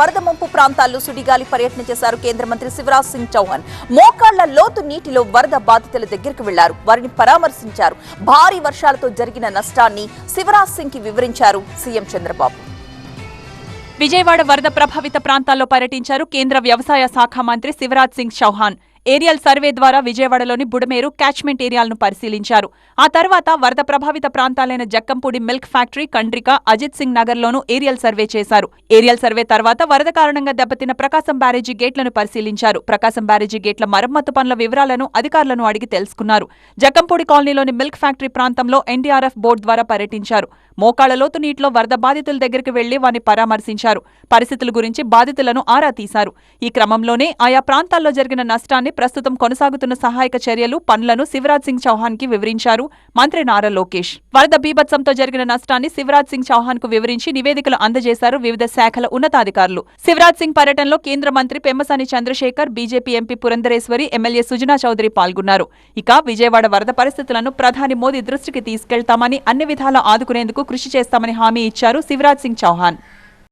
వరద ముంపు ప్రాంతాల్లో సుడిగాలి పర్యటన చేశారు కేంద్ర మంత్రి శివరాజ్ సింగ్ చౌహాన్. మోకాళ్ళ లోతు నీటిలో వరద బాధితుల దగ్గరికి వెళ్ళారు. వారిని పరామర్శించారు. భారీ వర్షాలతో జరిగిన నష్టాన్ని శివరాజ్ సింగ్కి వివరించారు సీఎం చంద్రబాబు. విజయవాడ వరద ప్రభావిత ప్రాంతాల్లో పర్యటించారు కేంద్ర వ్యవసాయ శాఖ మంత్రి శివరాజ్ సింగ్ చౌహాన్. ఏరియల్ సర్వే ద్వారా విజయవాడలోని బుడమేరు క్యాచ్మెంట్ ఏరియాలను పరిశీలించారు. ఆ తర్వాత వరద ప్రభావిత ప్రాంతాలైన జక్కంపూడి మిల్క్ ఫ్యాక్టరీ కండ్రిక అజిత్ సింగ్ నగర్లోనూ ఏరియల్ సర్వే చేశారు. ఏరియల్ సర్వే తర్వాత వరద కారణంగా దెబ్బతిన్న ప్రకాశం బ్యారేజీ గేట్లను పరిశీలించారు. ప్రకాశం బ్యారేజీ గేట్ల మరమ్మతు పనుల వివరాలను అధికారులను అడిగి తెలుసుకున్నారు. జక్కంపూడి కాలనీలోని మిల్క్ ఫ్యాక్టరీ ప్రాంతంలో ఎన్డీఆర్ఎఫ్ బోర్డు ద్వారా పర్యటించారు. మోకాళ్ళ లోతు నీటిలో వరద బాధితుల దగ్గరికి వెళ్ళి వారిని పరామర్శించారు. పరిస్థితుల గురించి బాధితులను ఆరా తీశారు. ఈ క్రమంలోనే ఆయా ప్రాంతాల్లో జరిగిన నష్టాన్ని ప్రస్తుతం కొనసాగుతున్న సహాయక చర్యలు పనులను శివరాజ్ సింగ్ చౌహాన్కి వివరించారు మంత్రి నారా లోకేష్. వరద బీభత్సంతో జరిగిన నష్టాన్ని శివరాజ్ సింగ్ చౌహాన్కు వివరించి నివేదికలు అందజేశారు వివిధ శాఖల ఉన్నతాధికారులు. శివరాజ్ సింగ్ పర్యటనలో కేంద్ర మంత్రి Pemmasani Chandrasekhar BJP MP Purandeswari MLA Sujana Chowdary పాల్గొన్నారు. ఇక విజయవాడ వరద పరిస్థితులను ప్రధాని మోదీ దృష్టికి తీసుకెళ్తామని అన్ని విధాలా ఆదుకునేందుకు కృషి చేస్తామని హామీ ఇచ్చారు శివరాజ్ సింగ్ చౌహాన్.